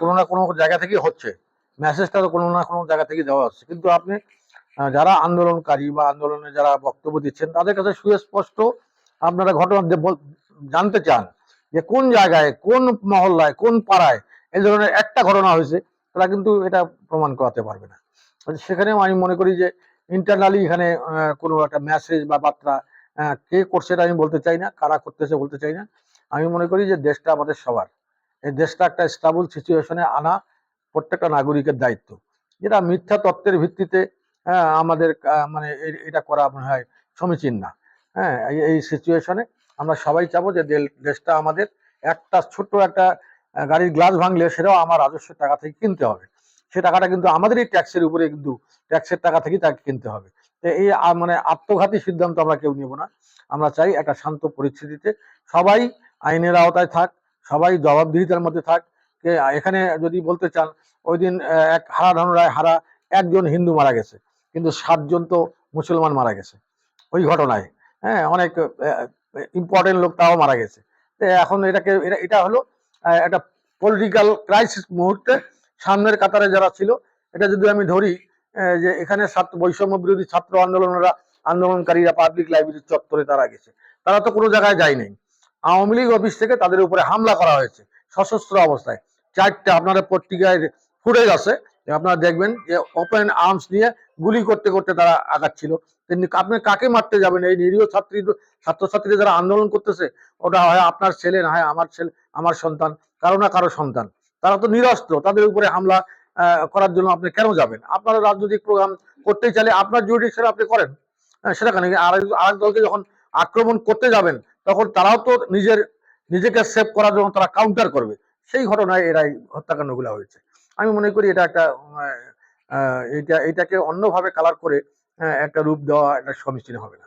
কোনো না কোনো জায়গা থেকে হচ্ছে। মেসেজটা তো কোনো না কোনো জায়গা থেকে দেওয়া হচ্ছে। কিন্তু আপনি যারা আন্দোলনকারী বা আন্দোলনে যারা বক্তব্য দিচ্ছেন, তাদের কাছে সুস্পষ্ট আপনারা ঘটনা জানতে চান যে কোন জায়গায়, কোন মহল্লায়, কোন পাড়ায় এই ধরনের একটা ঘটনা হয়েছে, তারা কিন্তু এটা প্রমাণ করাতে পারবে না। সেখানে আমি মনে করি যে ইন্টারনালি এখানে কোনো একটা মেসেজ বা বার্তা কে করছে এটা আমি বলতে চাই না, কারা করতেছে বলতে চাই না। আমি মনে করি যে দেশটা আমাদের সবার। এই দেশটা একটা স্টাবল সিচুয়েশনে আনা প্রত্যেকটা নাগরিকের দায়িত্ব। যেটা মিথ্যা তত্ত্বের ভিত্তিতে হ্যাঁ, আমাদের মানে এটা করা মনে হয় সমীচীন না। হ্যাঁ এই- সিচুয়েশনে আমরা সবাই চাবো যে দেশটা আমাদের একটা ছোট্ট একটা গাড়ির গ্লাস ভাঙলে সেটাও আমার রাজস্বের টাকা থেকে কিনতে হবে। সে টাকাটা কিন্তু আমাদেরই ট্যাক্সের উপরে কিন্তু ট্যাক্সের টাকা থেকেই তাকে কিনতে হবে। এই মানে আত্মঘাতী সিদ্ধান্ত আমরা কেউ নেব না। আমরা চাই একটা শান্ত পরিস্থিতিতে সবাই আইনের আওতায় থাক সবাই জবাবদিহিতার মধ্যে থাক। এখানে যদি বলতে চান ওই দিন এক হারা ধনুরায় হারা একজন হিন্দু মারা গেছে, কিন্তু সাতজন তো মুসলমান মারা গেছে। ওই ঘটনায় হ্যাঁ অনেক ইম্পর্টেন্ট লোক তাও মারা গেছে। এখন এটাকে, এটা এটা হলো একটা পলিটিক্যাল ক্রাইসিস মুহূর্তে সামনের কাতারে যারা ছিল, এটা যদি আমি ধরি যে এখানে ছাত্র বৈষম্য বিরোধী ছাত্র আন্দোলনরা, আন্দোলনকারীরা পাবলিক লাইব্রেরির চত্বরে তারা গেছে। তারা তো কোনো জায়গায় যায়নি। আওয়ামী লীগ অফিস থেকে তাদের উপরে হামলা করা হয়েছে সশস্ত্র অবস্থায়। চারটে আপনারা পত্রিকায় ফুটেজ আছে আপনারা দেখবেন যে ওপেন আর্মস নিয়ে গুলি করতে করতে তারা আগাচ্ছিল। আপনি কাকে মারতে যাবেন? এই নিরীহ ছাত্রী ছাত্রছাত্রী যারা আন্দোলন করতেছে ওটা হয় আপনার ছেলে না হয় আমার ছেলে আমার সন্তান কারও না কারও সন্তান। তারা তো নিরস্ত্র তাদের উপরে হামলা করার জন্য আপনি কেন যাবেন? আপনারা রাজনৈতিক প্রোগ্রাম করতে চাইলে আপনার জুডিশিয়াল আপনি করেন। হ্যাঁ, সেটা কেন? আর আরেক দলকে যখন আক্রমণ করতে যাবেন, তখন তারাও তো নিজের, নিজেকে সেভ করার জন্য তারা কাউন্টার করবে। সেই ঘটনায় এরাই হত্যাকাণ্ডগুলো হয়েছে। আমি মনে করি এটা একটা এটা, এটাকে অন্যভাবে কালার করে একটা রূপ দেওয়া এটা সমীচীন হবে না।